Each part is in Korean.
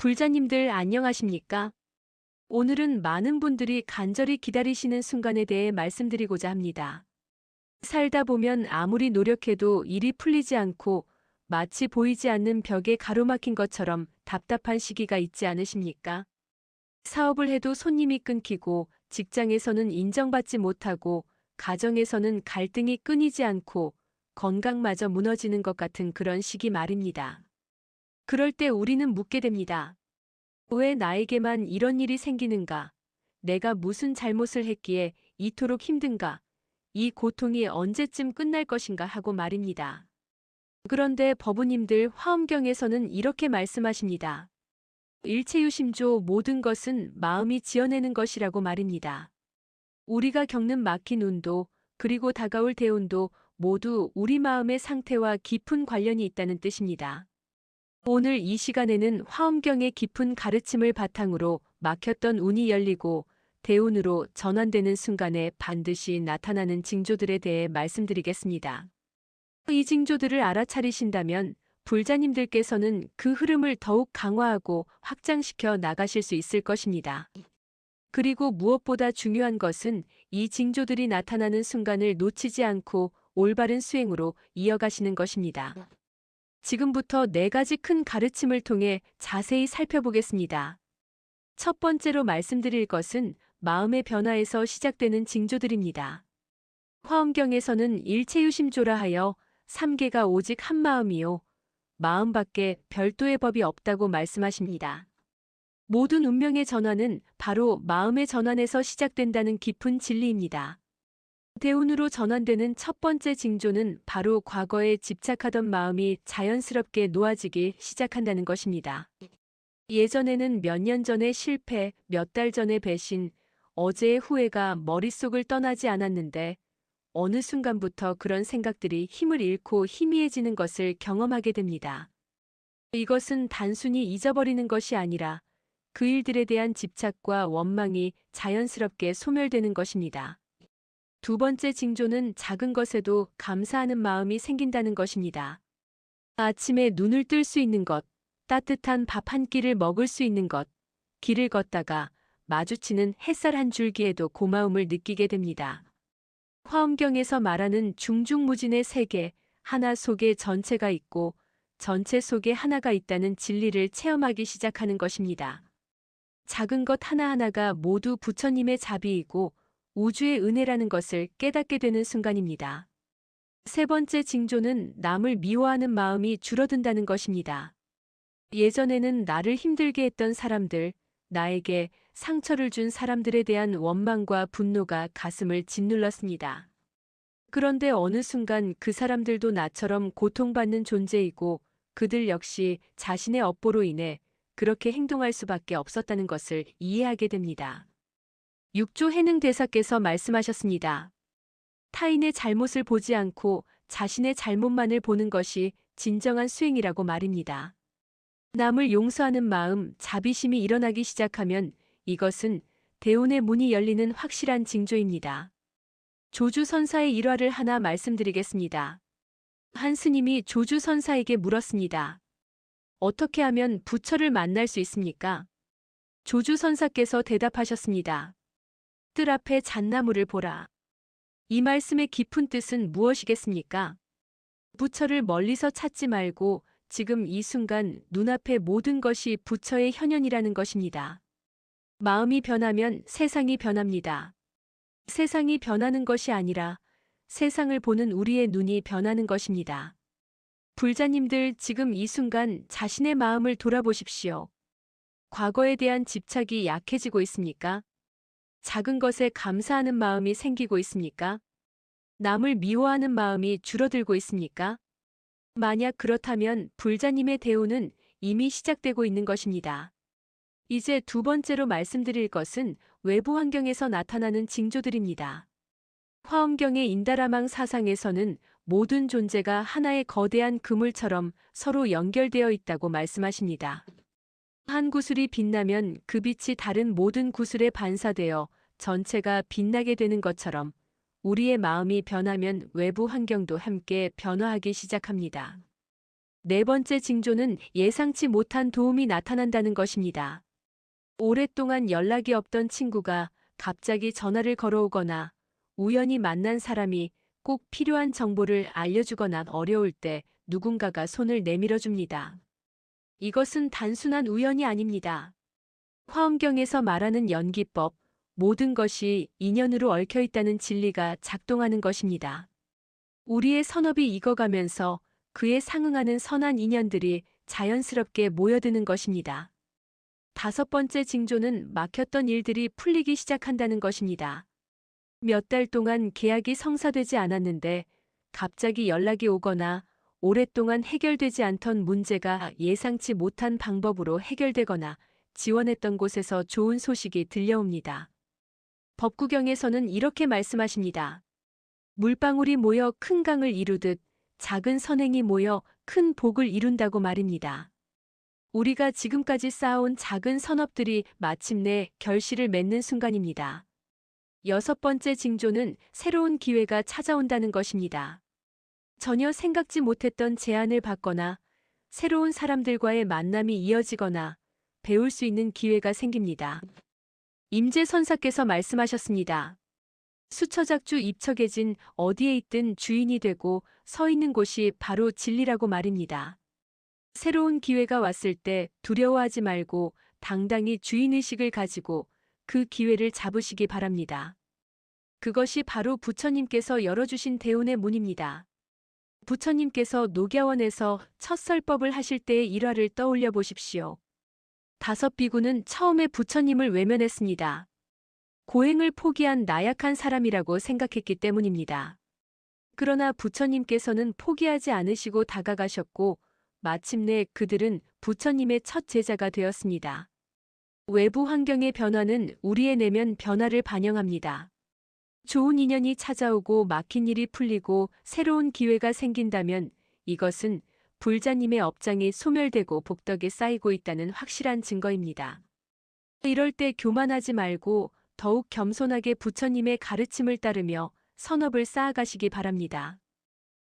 불자님들 안녕하십니까? 오늘은 많은 분들이 간절히 기다리시는 순간에 대해 말씀드리고자 합니다. 살다 보면 아무리 노력해도 일이 풀리지 않고 마치 보이지 않는 벽에 가로막힌 것처럼 답답한 시기가 있지 않으십니까? 사업을 해도 손님이 끊기고 직장에서는 인정받지 못하고 가정에서는 갈등이 끊이지 않고 건강마저 무너지는 것 같은 그런 시기 말입니다. 그럴 때 우리는 묻게 됩니다. 왜 나에게만 이런 일이 생기는가? 내가 무슨 잘못을 했기에 이토록 힘든가? 이 고통이 언제쯤 끝날 것인가 하고 말입니다. 그런데 법우님들 화엄경에서는 이렇게 말씀하십니다. 일체유심조 모든 것은 마음이 지어내는 것이라고 말입니다. 우리가 겪는 막힌 운도 그리고 다가올 대운도 모두 우리 마음의 상태와 깊은 관련이 있다는 뜻입니다. 오늘 이 시간에는 화엄경의 깊은 가르침을 바탕으로 막혔던 운이 열리고 대운으로 전환되는 순간에 반드시 나타나는 징조들에 대해 말씀드리겠습니다. 이 징조들을 알아차리신다면 불자님들께서는 그 흐름을 더욱 강화하고 확장시켜 나가실 수 있을 것입니다. 그리고 무엇보다 중요한 것은 이 징조들이 나타나는 순간을 놓치지 않고 올바른 수행으로 이어가시는 것입니다. 지금부터 네 가지 큰 가르침을 통해 자세히 살펴보겠습니다. 첫 번째로 말씀드릴 것은 마음의 변화에서 시작되는 징조들입니다. 화엄경에서는 일체유심조라 하여 삼계가 오직 한 마음이요. 마음 밖에 별도의 법이 없다고 말씀하십니다. 모든 운명의 전환은 바로 마음의 전환에서 시작된다는 깊은 진리입니다. 대운으로 전환되는 첫 번째 징조는 바로 과거에 집착하던 마음이 자연스럽게 놓아지기 시작한다는 것입니다. 예전에는 몇 년 전의 실패, 몇 달 전의 배신, 어제의 후회가 머릿속을 떠나지 않았는데 어느 순간부터 그런 생각들이 힘을 잃고 희미해지는 것을 경험하게 됩니다. 이것은 단순히 잊어버리는 것이 아니라 그 일들에 대한 집착과 원망이 자연스럽게 소멸되는 것입니다. 두 번째 징조는 작은 것에도 감사하는 마음이 생긴다는 것입니다. 아침에 눈을 뜰 수 있는 것, 따뜻한 밥 한 끼를 먹을 수 있는 것, 길을 걷다가 마주치는 햇살 한 줄기에도 고마움을 느끼게 됩니다. 화엄경에서 말하는 중중무진의 세계, 하나 속에 전체가 있고 전체 속에 하나가 있다는 진리를 체험하기 시작하는 것입니다. 작은 것 하나하나가 모두 부처님의 자비이고 우주의 은혜라는 것을 깨닫게 되는 순간입니다. 세 번째 징조는 남을 미워하는 마음이 줄어든다는 것입니다. 예전에는 나를 힘들게 했던 사람들, 나에게 상처를 준 사람들에 대한 원망과 분노가 가슴을 짓눌렀습니다. 그런데 어느 순간 그 사람들도 나처럼 고통받는 존재이고 그들 역시 자신의 업보로 인해 그렇게 행동할 수밖에 없었다는 것을 이해하게 됩니다. 육조 해능 대사께서 말씀하셨습니다. 타인의 잘못을 보지 않고 자신의 잘못만을 보는 것이 진정한 수행이라고 말입니다. 남을 용서하는 마음, 자비심이 일어나기 시작하면 이것은 대운의 문이 열리는 확실한 징조입니다. 조주선사의 일화를 하나 말씀드리겠습니다. 한 스님이 조주선사에게 물었습니다. 어떻게 하면 부처를 만날 수 있습니까? 조주선사께서 대답하셨습니다. 뜰 앞에 잣나무를 보라. 이 말씀의 깊은 뜻은 무엇이겠습니까? 부처를 멀리서 찾지 말고 지금 이 순간 눈앞의 모든 것이 부처의 현현이라는 것입니다. 마음이 변하면 세상이 변합니다. 세상이 변하는 것이 아니라 세상을 보는 우리의 눈이 변하는 것입니다. 불자님들 지금 이 순간 자신의 마음을 돌아보십시오. 과거에 대한 집착이 약해지고 있습니까? 작은 것에 감사하는 마음이 생기고 있습니까? 남을 미워하는 마음이 줄어들고 있습니까? 만약 그렇다면 불자님의 대우는 이미 시작되고 있는 것입니다. 이제 두 번째로 말씀드릴 것은 외부 환경에서 나타나는 징조들입니다. 화엄경의 인다라망 사상에서는 모든 존재가 하나의 거대한 그물처럼 서로 연결되어 있다고 말씀하십니다. 한 구슬이 빛나면 그 빛이 다른 모든 구슬에 반사되어 전체가 빛나게 되는 것처럼 우리의 마음이 변하면 외부 환경도 함께 변화하기 시작합니다. 네 번째 징조는 예상치 못한 도움이 나타난다는 것입니다. 오랫동안 연락이 없던 친구가 갑자기 전화를 걸어오거나 우연히 만난 사람이 꼭 필요한 정보를 알려주거나 어려울 때 누군가가 손을 내밀어 줍니다. 이것은 단순한 우연이 아닙니다. 화엄경에서 말하는 연기법, 모든 것이 인연으로 얽혀 있다는 진리가 작동하는 것입니다. 우리의 선업이 익어가면서 그에 상응하는 선한 인연들이 자연스럽게 모여드는 것입니다. 다섯 번째 징조는 막혔던 일들이 풀리기 시작한다는 것입니다. 몇 달 동안 계약이 성사되지 않았는데 갑자기 연락이 오거나 오랫동안 해결되지 않던 문제가 예상치 못한 방법으로 해결되거나 지원했던 곳에서 좋은 소식이 들려옵니다. 법구경에서는 이렇게 말씀하십니다. 물방울이 모여 큰 강을 이루듯 작은 선행이 모여 큰 복을 이룬다고 말입니다. 우리가 지금까지 쌓아온 작은 선업들이 마침내 결실을 맺는 순간입니다. 여섯 번째 징조는 새로운 기회가 찾아온다는 것입니다. 전혀 생각지 못했던 제안을 받거나 새로운 사람들과의 만남이 이어지거나 배울 수 있는 기회가 생깁니다. 임재 선사께서 말씀하셨습니다. 수처작주 입척해진 어디에 있든 주인이 되고 서 있는 곳이 바로 진리라고 말입니다. 새로운 기회가 왔을 때 두려워하지 말고 당당히 주인의식을 가지고 그 기회를 잡으시기 바랍니다. 그것이 바로 부처님께서 열어주신 대운의 문입니다. 부처님께서 녹야원에서 첫 설법을 하실 때의 일화를 떠올려 보십시오. 다섯 비구는 처음에 부처님을 외면했습니다. 고행을 포기한 나약한 사람이라고 생각했기 때문입니다. 그러나 부처님께서는 포기하지 않으시고 다가가셨고 마침내 그들은 부처님의 첫 제자가 되었습니다. 외부 환경의 변화는 우리의 내면 변화를 반영합니다. 좋은 인연이 찾아오고 막힌 일이 풀리고 새로운 기회가 생긴다면 이것은 불자님의 업장이 소멸되고 복덕이 쌓이고 있다는 확실한 증거입니다. 이럴 때 교만하지 말고 더욱 겸손하게 부처님의 가르침을 따르며 선업을 쌓아가시기 바랍니다.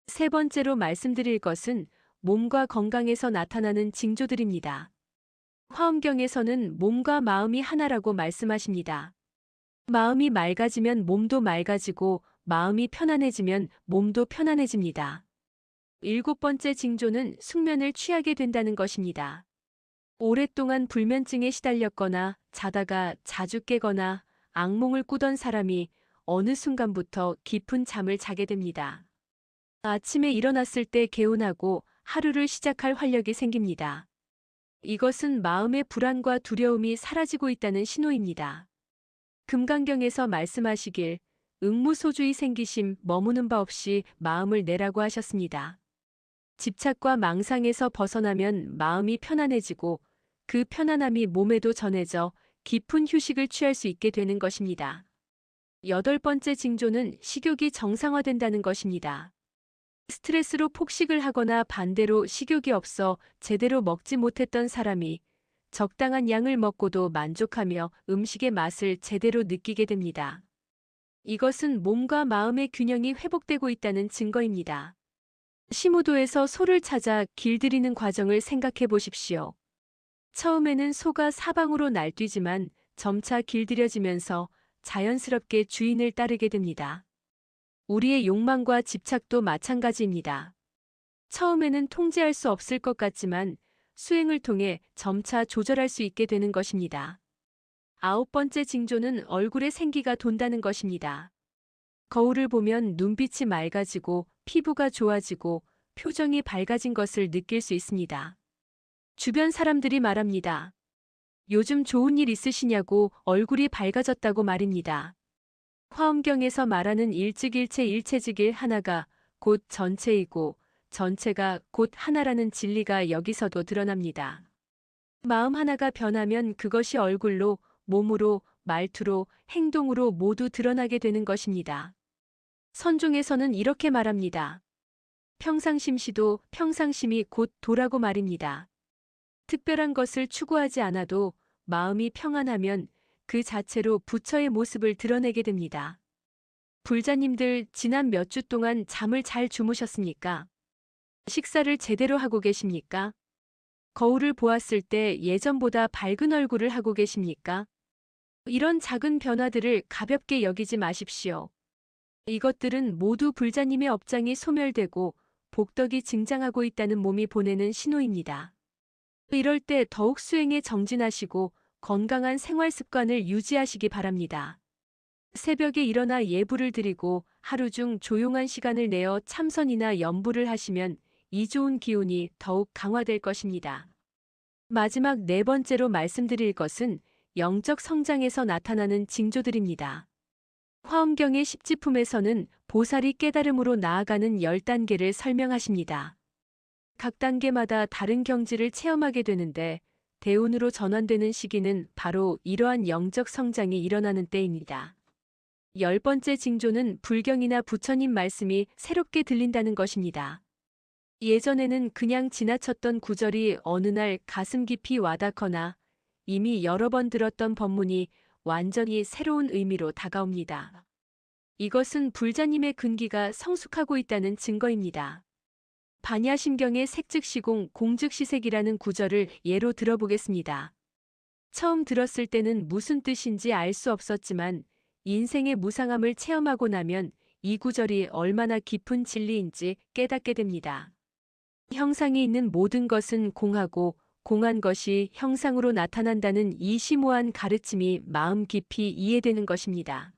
세 번째로 말씀드릴 것은 몸과 건강에서 나타나는 징조들입니다. 화엄경에서는 몸과 마음이 하나라고 말씀하십니다. 마음이 맑아지면 몸도 맑아지고 마음이 편안해지면 몸도 편안해집니다. 일곱 번째 징조는 숙면을 취하게 된다는 것입니다. 오랫동안 불면증에 시달렸거나 자다가 자주 깨거나 악몽을 꾸던 사람이 어느 순간부터 깊은 잠을 자게 됩니다. 아침에 일어났을 때 개운하고 하루를 시작할 활력이 생깁니다. 이것은 마음의 불안과 두려움이 사라지고 있다는 신호입니다. 금강경에서 말씀하시길 응무소주의 생기심 머무는 바 없이 마음을 내라고 하셨습니다. 집착과 망상에서 벗어나면 마음이 편안해지고 그 편안함이 몸에도 전해져 깊은 휴식을 취할 수 있게 되는 것입니다. 여덟 번째 징조는 식욕이 정상화된다는 것입니다. 스트레스로 폭식을 하거나 반대로 식욕이 없어 제대로 먹지 못했던 사람이 적당한 양을 먹고도 만족하며 음식의 맛을 제대로 느끼게 됩니다. 이것은 몸과 마음의 균형이 회복되고 있다는 증거입니다. 시무도에서 소를 찾아 길들이는 과정을 생각해 보십시오. 처음에는 소가 사방으로 날뛰지만 점차 길들여지면서 자연스럽게 주인을 따르게 됩니다. 우리의 욕망과 집착도 마찬가지입니다. 처음에는 통제할 수 없을 것 같지만 수행을 통해 점차 조절할 수 있게 되는 것입니다. 아홉 번째 징조는 얼굴에 생기가 돈다는 것입니다. 거울을 보면 눈빛이 맑아지고 피부가 좋아지고 표정이 밝아진 것을 느낄 수 있습니다. 주변 사람들이 말합니다. 요즘 좋은 일 있으시냐고 얼굴이 밝아졌다고 말입니다. 화엄경에서 말하는 일찍일체 일체직일 하나가 곧 전체이고 전체가 곧 하나라는 진리가 여기서도 드러납니다. 마음 하나가 변하면 그것이 얼굴로, 몸으로, 말투로, 행동으로 모두 드러나게 되는 것입니다. 선종에서는 이렇게 말합니다. 평상심시도 평상심이 곧 도라고 말입니다. 특별한 것을 추구하지 않아도 마음이 평안하면 그 자체로 부처의 모습을 드러내게 됩니다. 불자님들 지난 몇 주 동안 잠을 잘 주무셨습니까? 식사를 제대로 하고 계십니까? 거울을 보았을 때 예전보다 밝은 얼굴을 하고 계십니까? 이런 작은 변화들을 가볍게 여기지 마십시오. 이것들은 모두 불자님의 업장이 소멸되고 복덕이 증장하고 있다는 몸이 보내는 신호입니다. 이럴 때 더욱 수행에 정진하시고 건강한 생활 습관을 유지하시기 바랍니다. 새벽에 일어나 예불을 드리고 하루 중 조용한 시간을 내어 참선이나 염불을 하시면 이 좋은 기운이 더욱 강화될 것입니다. 마지막 네 번째로 말씀드릴 것은 영적 성장에서 나타나는 징조들입니다. 화엄경의 십지품에서는 보살이 깨달음으로 나아가는 열 단계를 설명하십니다. 각 단계마다 다른 경지를 체험하게 되는데 대운으로 전환되는 시기는 바로 이러한 영적 성장이 일어나는 때입니다. 열 번째 징조는 불경이나 부처님 말씀이 새롭게 들린다는 것입니다. 예전에는 그냥 지나쳤던 구절이 어느 날 가슴 깊이 와닿거나 이미 여러 번 들었던 법문이 완전히 새로운 의미로 다가옵니다. 이것은 불자님의 근기가 성숙하고 있다는 증거입니다. 반야심경의 색즉시공 공즉시색이라는 구절을 예로 들어보겠습니다. 처음 들었을 때는 무슨 뜻인지 알 수 없었지만 인생의 무상함을 체험하고 나면 이 구절이 얼마나 깊은 진리인지 깨닫게 됩니다. 형상이 있는 모든 것은 공하고 공한 것이 형상으로 나타난다는 이 심오한 가르침이 마음 깊이 이해되는 것입니다.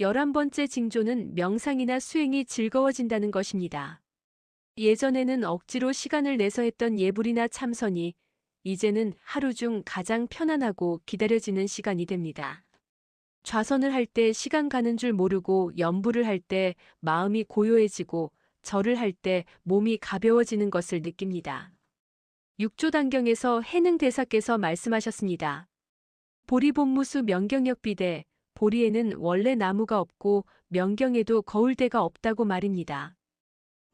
열한 번째 징조는 명상이나 수행이 즐거워진다는 것입니다. 예전에는 억지로 시간을 내서 했던 예불이나 참선이 이제는 하루 중 가장 편안하고 기다려지는 시간이 됩니다. 좌선을 할 때 시간 가는 줄 모르고 염불을 할때 마음이 고요해지고 절을 할 때 몸이 가벼워지는 것을 느낍니다. 육조단경에서 해능 대사께서 말씀하셨습니다. 보리본무수 명경역 비대, 보리에는 원래 나무가 없고 명경에도 거울대가 없다고 말입니다.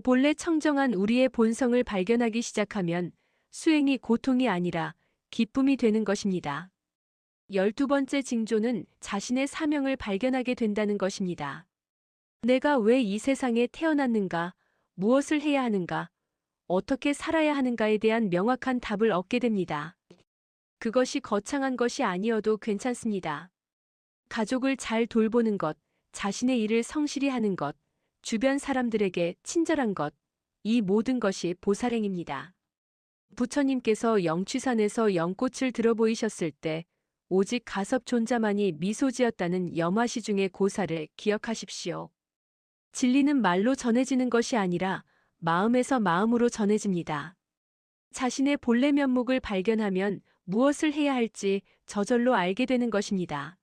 본래 청정한 우리의 본성을 발견하기 시작하면 수행이 고통이 아니라 기쁨이 되는 것입니다. 열두 번째 징조는 자신의 사명을 발견하게 된다는 것입니다. 내가 왜 이 세상에 태어났는가, 무엇을 해야 하는가, 어떻게 살아야 하는가에 대한 명확한 답을 얻게 됩니다. 그것이 거창한 것이 아니어도 괜찮습니다. 가족을 잘 돌보는 것, 자신의 일을 성실히 하는 것, 주변 사람들에게 친절한 것, 이 모든 것이 보살행입니다. 부처님께서 영취산에서 연꽃을 들어보이셨을 때 오직 가섭 존자만이 미소 지었다는 염화시 중의 고사를 기억하십시오. 진리는 말로 전해지는 것이 아니라 마음에서 마음으로 전해집니다. 자신의 본래 면목을 발견하면 무엇을 해야 할지 저절로 알게 되는 것입니다.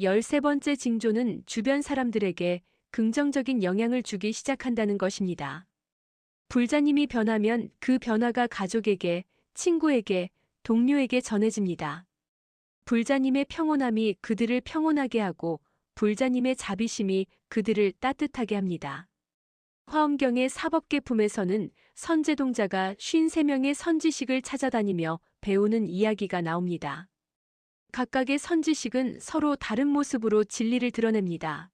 열세 번째 징조는 주변 사람들에게 긍정적인 영향을 주기 시작한다는 것입니다. 불자님이 변하면 그 변화가 가족에게, 친구에게, 동료에게 전해집니다. 불자님의 평온함이 그들을 평온하게 하고 불자님의 자비심이 그들을 따뜻하게 합니다. 화엄경의 사법계품에서는 선제동자가 53명의 선지식을 찾아다니며 배우는 이야기가 나옵니다. 각각의 선지식은 서로 다른 모습으로 진리를 드러냅니다.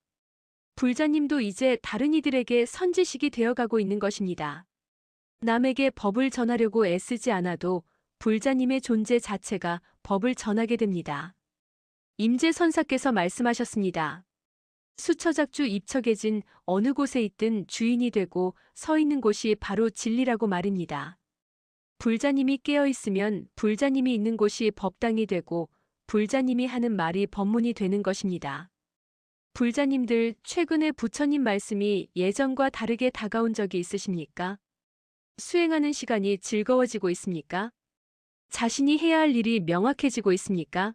불자님도 이제 다른 이들에게 선지식이 되어가고 있는 것입니다. 남에게 법을 전하려고 애쓰지 않아도 불자님의 존재 자체가 법을 전하게 됩니다. 임재선사께서 말씀하셨습니다. 수처작주 입척해진 어느 곳에 있든 주인이 되고 서 있는 곳이 바로 진리라고 말입니다. 불자님이 깨어 있으면 불자님이 있는 곳이 법당이 되고 불자님이 하는 말이 법문이 되는 것입니다. 불자님들 최근에 부처님 말씀이 예전과 다르게 다가온 적이 있으십니까? 수행하는 시간이 즐거워지고 있습니까? 자신이 해야 할 일이 명확해지고 있습니까?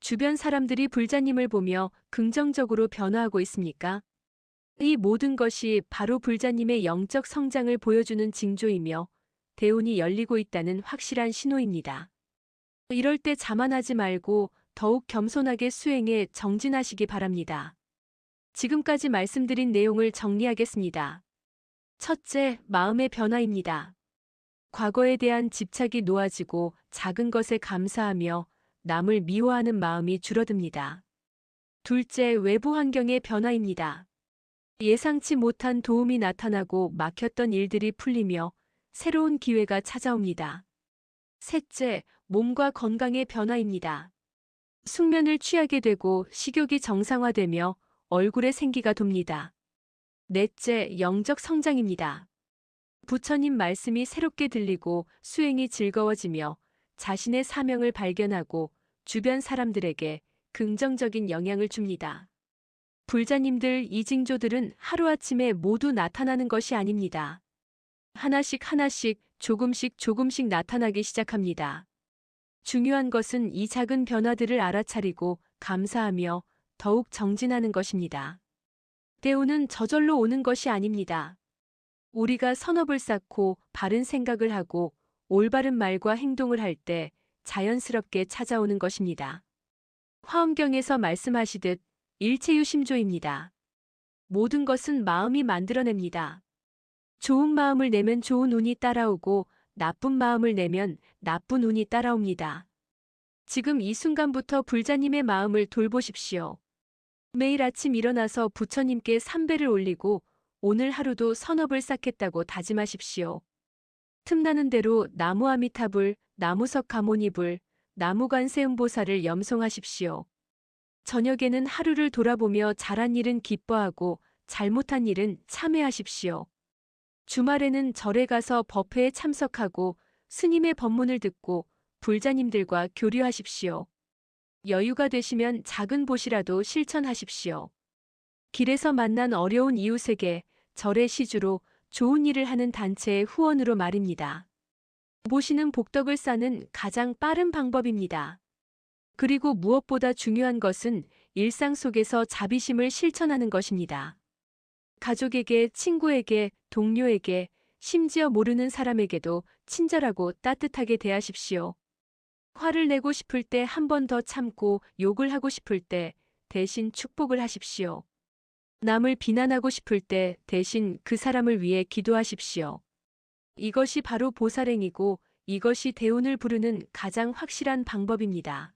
주변 사람들이 불자님을 보며 긍정적으로 변화하고 있습니까? 이 모든 것이 바로 불자님의 영적 성장을 보여주는 징조이며 대운이 열리고 있다는 확실한 신호입니다. 이럴 때 자만하지 말고 더욱 겸손하게 수행에 정진하시기 바랍니다. 지금까지 말씀드린 내용을 정리하겠습니다. 첫째, 마음의 변화입니다. 과거에 대한 집착이 놓아지고 작은 것에 감사하며 남을 미워하는 마음이 줄어듭니다. 둘째, 외부 환경의 변화입니다. 예상치 못한 도움이 나타나고 막혔던 일들이 풀리며 새로운 기회가 찾아옵니다. 셋째, 몸과 건강의 변화입니다. 숙면을 취하게 되고 식욕이 정상화되며 얼굴에 생기가 돕니다. 넷째, 영적 성장입니다. 부처님 말씀이 새롭게 들리고 수행이 즐거워지며 자신의 사명을 발견하고 주변 사람들에게 긍정적인 영향을 줍니다. 불자님들 이징조들은 하루아침에 모두 나타나는 것이 아닙니다. 하나씩 하나씩 조금씩 조금씩 나타나기 시작합니다. 중요한 것은 이 작은 변화들을 알아차리고 감사하며 더욱 정진하는 것입니다. 대우는 저절로 오는 것이 아닙니다. 우리가 선업을 쌓고 바른 생각을 하고 올바른 말과 행동을 할 때 자연스럽게 찾아오는 것입니다. 화엄경에서 말씀하시듯 일체유심조입니다. 모든 것은 마음이 만들어냅니다. 좋은 마음을 내면 좋은 운이 따라오고 나쁜 마음을 내면 나쁜 운이 따라옵니다. 지금 이 순간부터 불자님의 마음을 돌보십시오. 매일 아침 일어나서 부처님께 삼배를 올리고 오늘 하루도 선업을 쌓겠다고 다짐하십시오. 틈나는 대로 나무 아미타불, 나무석 가모니불, 나무관세음보살을 염송하십시오. 저녁에는 하루를 돌아보며 잘한 일은 기뻐하고 잘못한 일은 참회하십시오. 주말에는 절에 가서 법회에 참석하고 스님의 법문을 듣고 불자님들과 교류하십시오. 여유가 되시면 작은 보시라도 실천하십시오. 길에서 만난 어려운 이웃에게 절의 시주로 좋은 일을 하는 단체의 후원으로 말입니다. 모시는 복덕을 쌓는 가장 빠른 방법입니다. 그리고 무엇보다 중요한 것은 일상 속에서 자비심을 실천하는 것입니다. 가족에게, 친구에게, 동료에게, 심지어 모르는 사람에게도 친절하고 따뜻하게 대하십시오. 화를 내고 싶을 때 한 번 더 참고 욕을 하고 싶을 때 대신 축복을 하십시오. 남을 비난하고 싶을 때 대신 그 사람을 위해 기도하십시오. 이것이 바로 보살행이고 이것이 대운을 부르는 가장 확실한 방법입니다.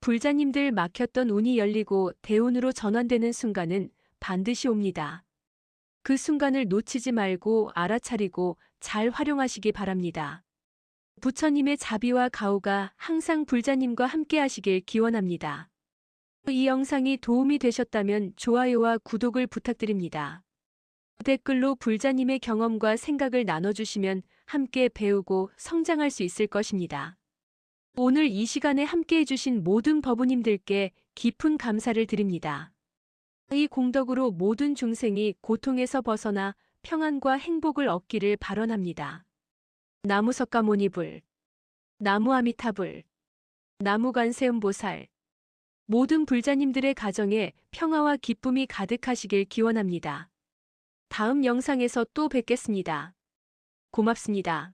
불자님들 막혔던 운이 열리고 대운으로 전환되는 순간은 반드시 옵니다. 그 순간을 놓치지 말고 알아차리고 잘 활용하시기 바랍니다. 부처님의 자비와 가호가 항상 불자님과 함께 하시길 기원합니다. 이 영상이 도움이 되셨다면 좋아요와 구독을 부탁드립니다. 댓글로 불자님의 경험과 생각을 나눠주시면 함께 배우고 성장할 수 있을 것입니다. 오늘 이 시간에 함께 해주신 모든 법우님들께 깊은 감사를 드립니다. 이 공덕으로 모든 중생이 고통에서 벗어나 평안과 행복을 얻기를 발언합니다. 나무석가모니불, 나무아미타불, 나무관세음보살, 모든 불자님들의 가정에 평화와 기쁨이 가득하시길 기원합니다. 다음 영상에서 또 뵙겠습니다. 고맙습니다.